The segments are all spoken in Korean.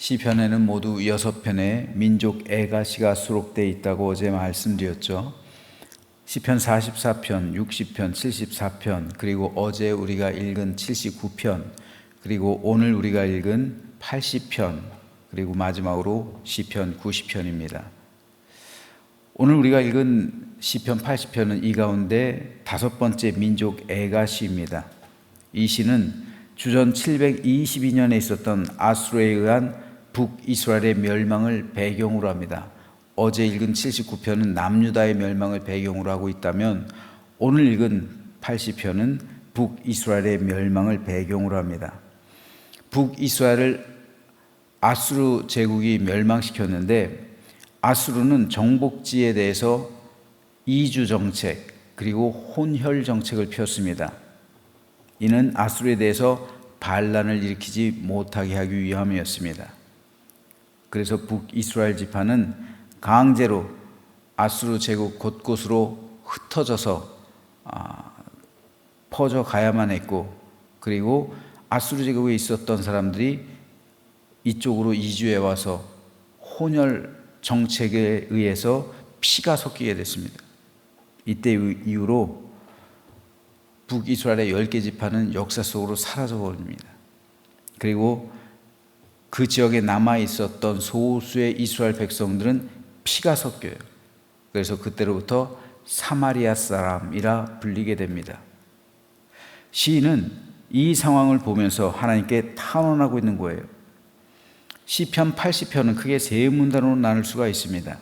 시편에는 모두 여섯 편의 민족 애가시가 수록되어 있다고 어제 말씀드렸죠. 시편 44편, 60편, 74편, 그리고 어제 우리가 읽은 79편, 그리고 오늘 우리가 읽은 80편, 그리고 마지막으로 시편 90편입니다. 오늘 우리가 읽은 시편 80편은 이 가운데 다섯 번째 민족 애가시입니다. 이 시는 주전 722년에 있었던 아수르에 의한 북이스라엘의 멸망을 배경으로 합니다. 어제 읽은 79편은 남유다의 멸망을 배경으로 하고 있다면 오늘 읽은 80편은 북이스라엘의 멸망을 배경으로 합니다. 북이스라엘을 아수르 제국이 멸망시켰는데 아수르는 정복지에 대해서 이주 정책 그리고 혼혈 정책을 폈습니다. 이는 아수르에 대해서 반란을 일으키지 못하게 하기 위함이었습니다. 그래서 북이스라엘 지파는 강제로 아수르 제국 곳곳으로 흩어져서 아, 퍼져 가야만 했고 그리고 아수르 제국에 있었던 사람들이 이쪽으로 이주해 와서 혼혈 정책에 의해서 피가 섞이게 됐습니다. 이때 이후로 북이스라엘의 열개 지파는 역사 속으로 사라져 버립니다. 그리고 그 지역에 남아 있었던 소수의 이스라엘 백성들은 피가 섞여요. 그래서 그때로부터 사마리아 사람이라 불리게 됩니다. 시인은 이 상황을 보면서 하나님께 탄원하고 있는 거예요. 시편 80편은 크게 세 문단으로 나눌 수가 있습니다.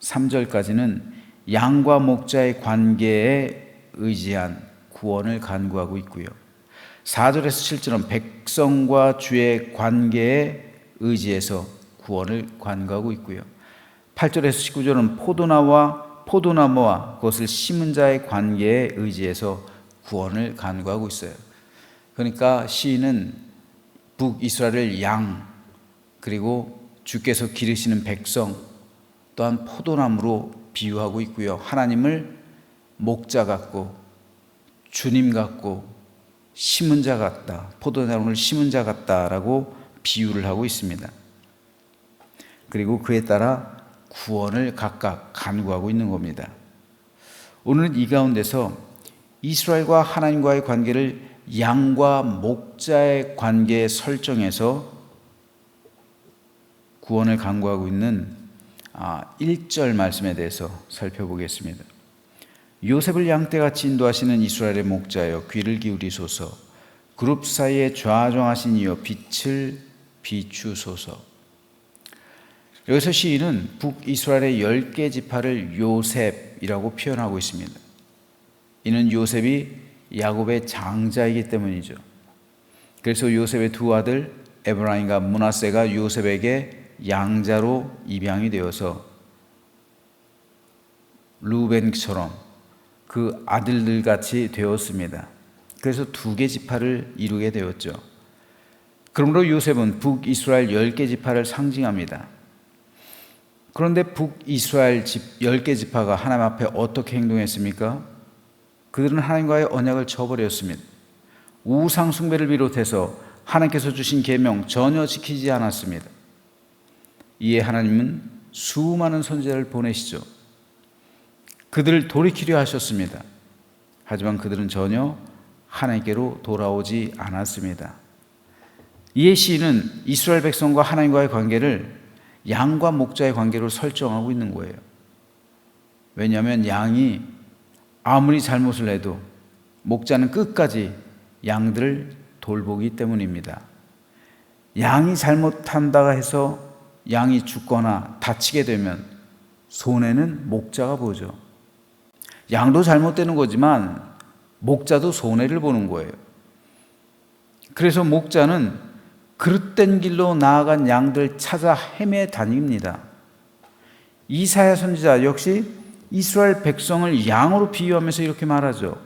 3절까지는 양과 목자의 관계에 의지한 구원을 간구하고 있고요. 4절에서 7절은 백성과 주의 관계에 의지해서 구원을 간구하고 있고요. 8절에서 19절은 포도나와 포도나무와 그것을 심은 자의 관계에 의지해서 구원을 간구하고 있어요. 그러니까 시인은 북이스라엘 양 그리고 주께서 기르시는 백성 또한 포도나무로 비유하고 있고요. 하나님을 목자 같고 주님 같고 심은 자 같다. 포도나무를 심은 자 같다라고 비유를 하고 있습니다. 그리고 그에 따라 구원을 각각 간구하고 있는 겁니다. 오늘은 이 가운데서 이스라엘과 하나님과의 관계를 양과 목자의 관계에 설정해서 구원을 간구하고 있는 1절 아, 말씀에 대해서 살펴보겠습니다. 요셉을 양떼같이 인도하시는 이스라엘의 목자여 귀를 기울이소서 그룹 사이에 좌정하신 이여 빛을 비추소서 여기서 시인은 북이스라엘의 열개 지파를 요셉이라고 표현하고 있습니다. 이는 요셉이 야곱의 장자이기 때문이죠. 그래서 요셉의 두 아들 에브라임과 문하세가 요셉에게 양자로 입양이 되어서 루벤처럼 그 아들들 같이 되었습니다. 그래서 두 개 지파를 이루게 되었죠. 그러므로 요셉은 북이스라엘 열개 지파를 상징합니다. 그런데 북이스라엘 열개 지파가 하나님 앞에 어떻게 행동했습니까? 그들은 하나님과의 언약을 저버렸습니다. 우상 숭배를 비롯해서 하나님께서 주신 계명 전혀 지키지 않았습니다. 이에 하나님은 수많은 선지자를 보내시죠. 그들을 돌이키려 하셨습니다. 하지만 그들은 전혀 하나님께로 돌아오지 않았습니다. 이에 시인은 이스라엘 백성과 하나님과의 관계를 양과 목자의 관계로 설정하고 있는 거예요. 왜냐하면 양이 아무리 잘못을 해도 목자는 끝까지 양들을 돌보기 때문입니다. 양이 잘못한다가 해서 양이 죽거나 다치게 되면 손해는 목자가 보죠. 양도 잘못되는 거지만 목자도 손해를 보는 거예요. 그래서 목자는 그릇된 길로 나아간 양들 찾아 헤매 다닙니다. 이사야 선지자 역시 이스라엘 백성을 양으로 비유하면서 이렇게 말하죠.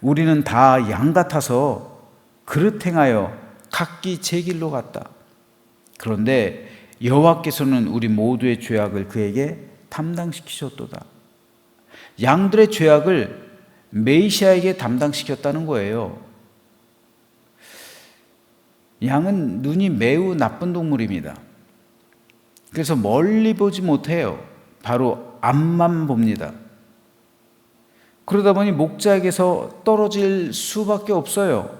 우리는 다 양 같아서 그릇 행하여 각기 제 길로 갔다. 그런데 여호와께서는 우리 모두의 죄악을 그에게 담당시키셨도다. 양들의 죄악을 메시아에게 담당시켰다는 거예요. 양은 눈이 매우 나쁜 동물입니다. 그래서 멀리 보지 못해요. 바로 앞만 봅니다. 그러다 보니 목자에게서 떨어질 수밖에 없어요.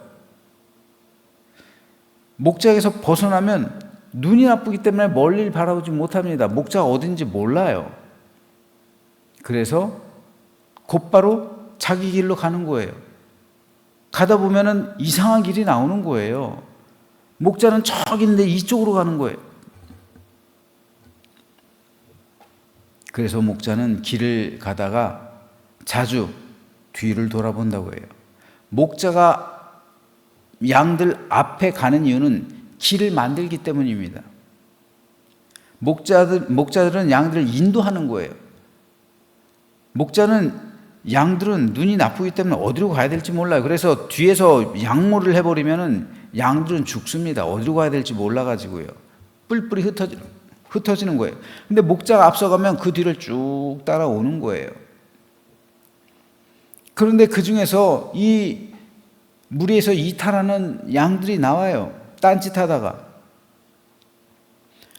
목자에게서 벗어나면 눈이 나쁘기 때문에 멀리를 바라보지 못합니다. 목자가 어딘지 몰라요. 그래서 곧바로 자기 길로 가는 거예요. 가다 보면은 이상한 길이 나오는 거예요. 목자는 저기 있는데 이쪽으로 가는 거예요. 그래서 목자는 길을 가다가 자주 뒤를 돌아본다고 해요. 목자가 양들 앞에 가는 이유는 길을 만들기 때문입니다. 목자들, 목자들은 양들을 인도하는 거예요. 목자는 양들은 눈이 나쁘기 때문에 어디로 가야 될지 몰라요. 그래서 뒤에서 양모를 해버리면은 양들은 죽습니다. 어디로 가야 될지 몰라가지고요. 뿔뿔이 흩어지, 흩어지는 거예요. 근데 목자가 앞서가면 그 뒤를 쭉 따라오는 거예요. 그런데 그 중에서 이 무리에서 이탈하는 양들이 나와요. 딴짓 하다가.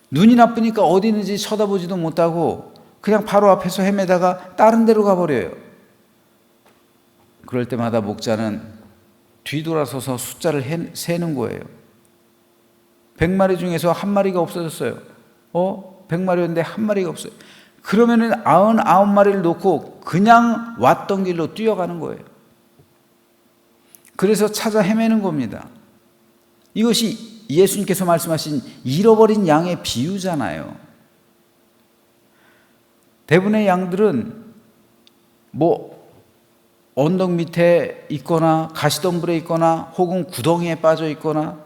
눈이 나쁘니까 어디 있는지 쳐다보지도 못하고 그냥 바로 앞에서 헤매다가 다른 데로 가버려요. 그럴 때마다 목자는 뒤돌아서서 숫자를 해, 세는 거예요. 100마리 중에서 한 마리가 없어졌어요. 어? 100마리였는데 한 마리가 없어요. 그러면은 99마리를 놓고 그냥 왔던 길로 뛰어가는 거예요. 그래서 찾아 헤매는 겁니다. 이것이 예수님께서 말씀하신 잃어버린 양의 비유잖아요. 대부분의 양들은 뭐 언덕 밑에 있거나 가시덤불에 있거나 혹은 구덩이에 빠져 있거나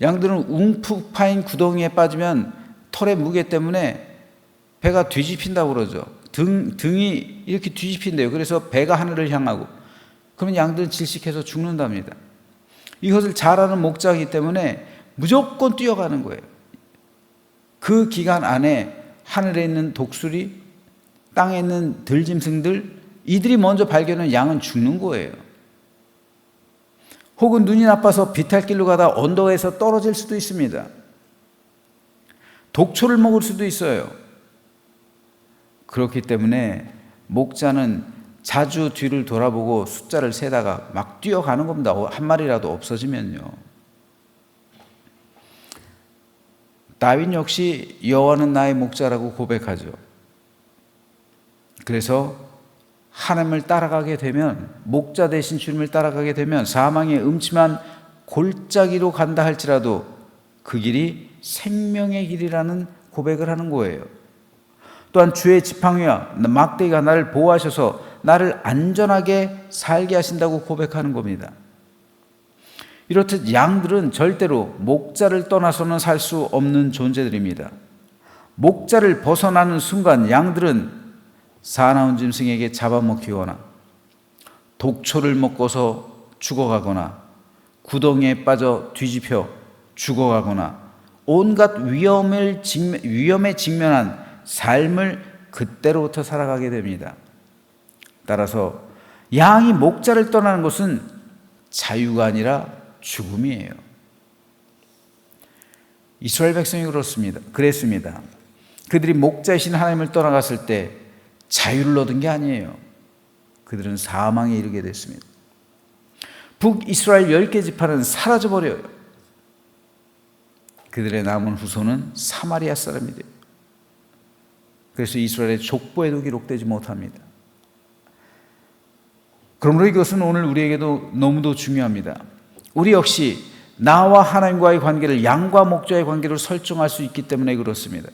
양들은 웅푹 파인 구덩이에 빠지면 털의 무게 때문에 배가 뒤집힌다고 그러죠. 등, 등이 이렇게 뒤집힌대요. 그래서 배가 하늘을 향하고 그러면 양들은 질식해서 죽는답니다. 이것을 잘 아는 목자이기 때문에 무조건 뛰어가는 거예요. 그 기간 안에 하늘에 있는 독수리, 땅에 있는 들짐승들, 이들이 먼저 발견한 양은 죽는 거예요. 혹은 눈이 나빠서 비탈길로 가다 언덕에서 떨어질 수도 있습니다. 독초를 먹을 수도 있어요. 그렇기 때문에 목자는 자주 뒤를 돌아보고 숫자를 세다가 막 뛰어가는 겁니다. 한 마리라도 없어지면요. 다윈 역시 여호와는 나의 목자라고 고백하죠. 그래서 하나님을 따라가게 되면 목자 대신 주님을 따라가게 되면 사망의 음침한 골짜기로 간다 할지라도 그 길이 생명의 길이라는 고백을 하는 거예요. 또한 주의 지팡이와 막대기가 나를 보호하셔서 나를 안전하게 살게 하신다고 고백하는 겁니다. 이렇듯 양들은 절대로 목자를 떠나서는 살 수 없는 존재들입니다. 목자를 벗어나는 순간 양들은 사나운 짐승에게 잡아먹히거나 독초를 먹고서 죽어가거나 구덩이에 빠져 뒤집혀 죽어가거나 온갖 위험을 직면, 위험에 직면한 삶을 그때로부터 살아가게 됩니다. 따라서 양이 목자를 떠나는 것은 자유가 아니라 죽음이에요. 이스라엘 백성이 그렇습니다. 그랬습니다. 그들이 목자이신 하나님을 떠나갔을 때 자유를 얻은 게 아니에요. 그들은 사망에 이르게 됐습니다. 북이스라엘 10개 지파는 사라져버려요. 그들의 남은 후손은 사마리아 사람이 돼요. 그래서 이스라엘의 족보에도 기록되지 못합니다. 그러므로 이것은 오늘 우리에게도 너무도 중요합니다. 우리 역시 나와 하나님과의 관계를 양과 목자의 관계로 설정할 수 있기 때문에 그렇습니다.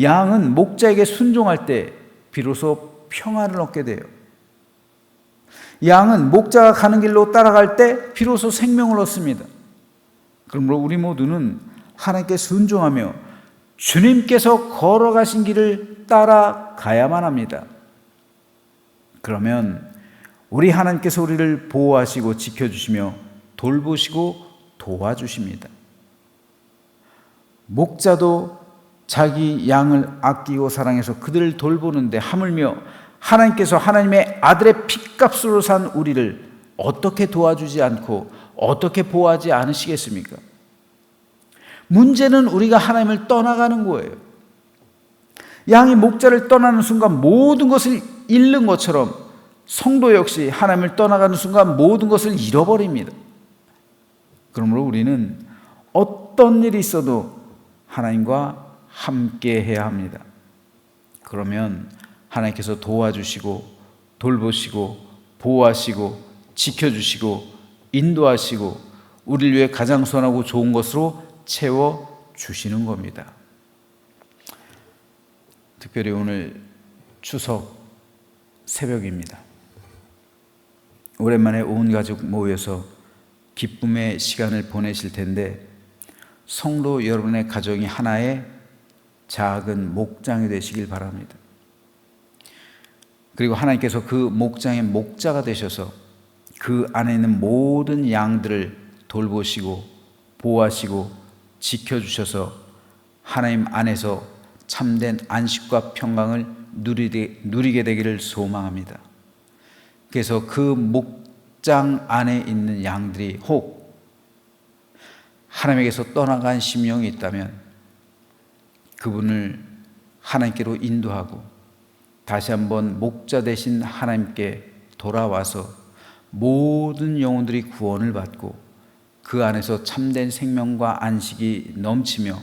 양은 목자에게 순종할 때 비로소 평안을 얻게 돼요. 양은 목자가 가는 길로 따라갈 때 비로소 생명을 얻습니다. 그러므로 우리 모두는 하나님께 순종하며 주님께서 걸어가신 길을 따라가야만 합니다. 그러면 우리 하나님께서 우리를 보호하시고 지켜주시며 돌보시고 도와주십니다. 목자도 자기 양을 아끼고 사랑해서 그들을 돌보는데 하물며 하나님께서 하나님의 아들의 핏값으로 산 우리를 어떻게 도와주지 않고 어떻게 보호하지 않으시겠습니까? 문제는 우리가 하나님을 떠나가는 거예요. 양이 목자를 떠나는 순간 모든 것을 잃는 것처럼 성도 역시 하나님을 떠나가는 순간 모든 것을 잃어버립니다. 그러므로 우리는 어떤 일이 있어도 하나님과 함께 해야 합니다. 그러면 하나님께서 도와주시고 돌보시고 보호하시고 지켜주시고 인도하시고 우리를 위해 가장 선하고 좋은 것으로 채워 주시는 겁니다. 특별히 오늘 추석 새벽입니다. 오랜만에 온 가족 모여서 기쁨의 시간을 보내실 텐데 성도 여러분의 가정이 하나의 작은 목장이 되시길 바랍니다. 그리고 하나님께서 그 목장의 목자가 되셔서 그 안에 있는 모든 양들을 돌보시고 보호하시고 지켜주셔서 하나님 안에서 참된 안식과 평강을 누리게, 누리게 되기를 소망합니다. 그래서 그 목장 안에 있는 양들이 혹 하나님에게서 떠나간 심령이 있다면 그분을 하나님께로 인도하고 다시 한번 목자 되신 하나님께 돌아와서 모든 영혼들이 구원을 받고 그 안에서 참된 생명과 안식이 넘치며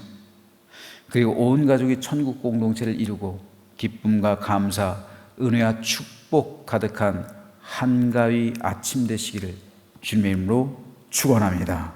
그리고 온 가족이 천국 공동체를 이루고 기쁨과 감사, 은혜와 축복 가득한 한가위 아침 되시기를 주님의 이름으로 축원합니다.